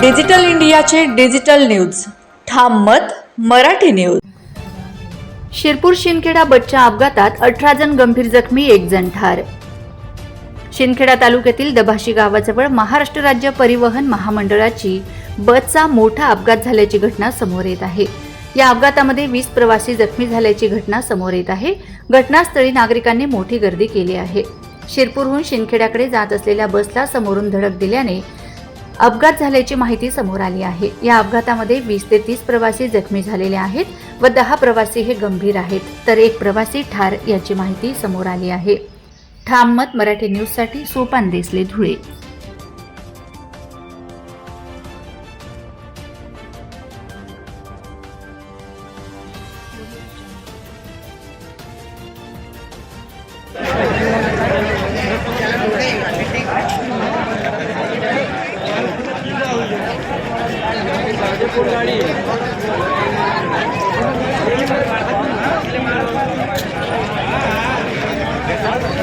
Digital इंडियाचे digital news. ठाम मत मराठी न्यूज. शिरपूर शिंदखेडा बसच्या अपघातात अठरा जण गंभीर जखमी एक जण ठार. शिंदखेडा तालुक्यातील दभाशी गावाजवळ महाराष्ट्र राज्य परिवहन महामंडळाची बसचा मोठा अपघात झाल्याची घटना समोर येत आहे. या अपघातामध्ये वीस प्रवासी जखमी झाल्याची घटना समोर येत आहे. घटनास्थळी नागरिकांनी मोठी गर्दी केली आहे. शिरपूरहून शिंदखेड्याकडे जात असलेल्या बसला समोरून धडक दिल्याने अपघात झाल्याची माहिती समोर आली आहे. या अपघातामध्ये वीस ते तीस प्रवासी जखमी झालेले आहेत व दहा प्रवासी हे गंभीर आहेत. तर एक प्रवासी ठार याची माहिती समोर आली आहे. ठाम मत मराठी न्यूजसाठी सोपान देसले धुळे.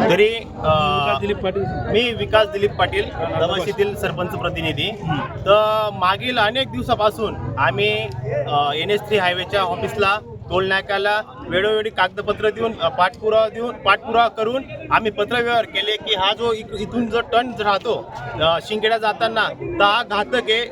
तरी अ, मी विकास दिलीप पाटील दवाशीतील सरपंच प्रतिनिधी. तर मागील अनेक दिवसापासून आम्ही एन एस थ्री हायवेच्या ऑफिसला टोलनाक्याला वेळोवेळी कागदपत्र देऊन पाठपुरावा देऊन पाठपुरावा करून आम्ही पत्रव्यवहार केले की हा जो इथून जो टन राहतो शिंगेड्या शिंगेडा जाताना तर हा घातक आहे.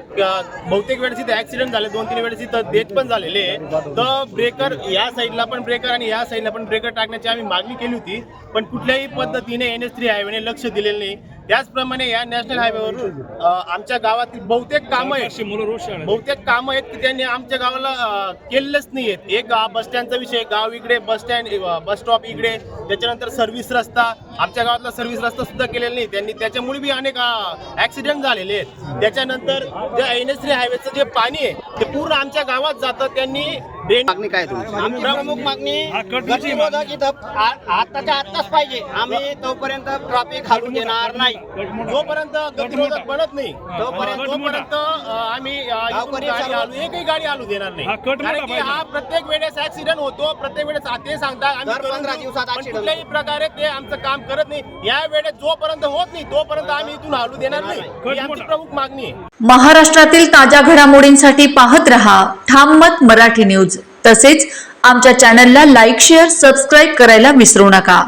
बहुतेक वेळेस इथे ऍक्सिडेंट झाले दोन तीन वेळेस इथं डेथ पण झालेले तर ब्रेकर या साईडला पण ब्रेकर आणि या साईडला पण ब्रेकर टाकण्याची आम्ही मागणी केली होती. पण कुठल्याही पद्धतीने एन एस थ्री हायवेने लक्ष दिलेलं नाही. त्याचप्रमाणे या नॅशनल हायवेवरून आमच्या गावातील बहुतेक कामं आहेत. बहुतेक कामं आहेत की त्यांनी आमच्या गावाला केलेलंच नाही आहेत. एक गाव बस स्टँडचा विषय गाव इकडे बस स्टँड बस स्टॉप इकडे त्याच्यानंतर सर्व्हिस रस्ता. आमच्या गावातला सर्व्हिस रस्ता सुद्धा केलेला नाही. त्यांनी त्याच्यामुळे बी अनेक ऍक्सिडेंट झालेले आहेत. त्याच्यानंतर जे एन एस थ्री हायवेचं जे पाणी आहे ते पूर्ण आमच्या गावात जातं. त्यांनी मागणी काय तुमची? प्रमुख मागणी गतिरोधक इथं आ- आत्ताच्या आत्ताच पाहिजे. आम्ही तोपर्यंत ट्रॅफिक हालून देणार नाही. जोपर्यंत गतिरोधक बनत नाही तोपर्यंत अ, आम्ही अ, इथून गावकरी गाडी एकही गाडी आलू देणार नाही. हा मोठा कारण की पाहिजे. हा प्रत्येक वेळेस ऍक्सिडेंट होतो प्रत्येक वेळेस ते सांगतात आम्ही दर करून पंधरा देऊ. दिवसात पण accident कुठल्याही प्रकारे ते आमचं काम करत नाही. या वेळेस जोपर्यंत होत नाही तोपर्यंत आम्ही इथून हालू देणार नाही. ही आमची प्रमुख मागणी आहे. महाराष्ट्रातील ताज्या घडामोडींसाठी पाहत रहा. ठाम मत मराठी न्यूज. तसेच आमच्या चॅनलला लाईक शेअर सबस्क्राईब करायला विसरू नका.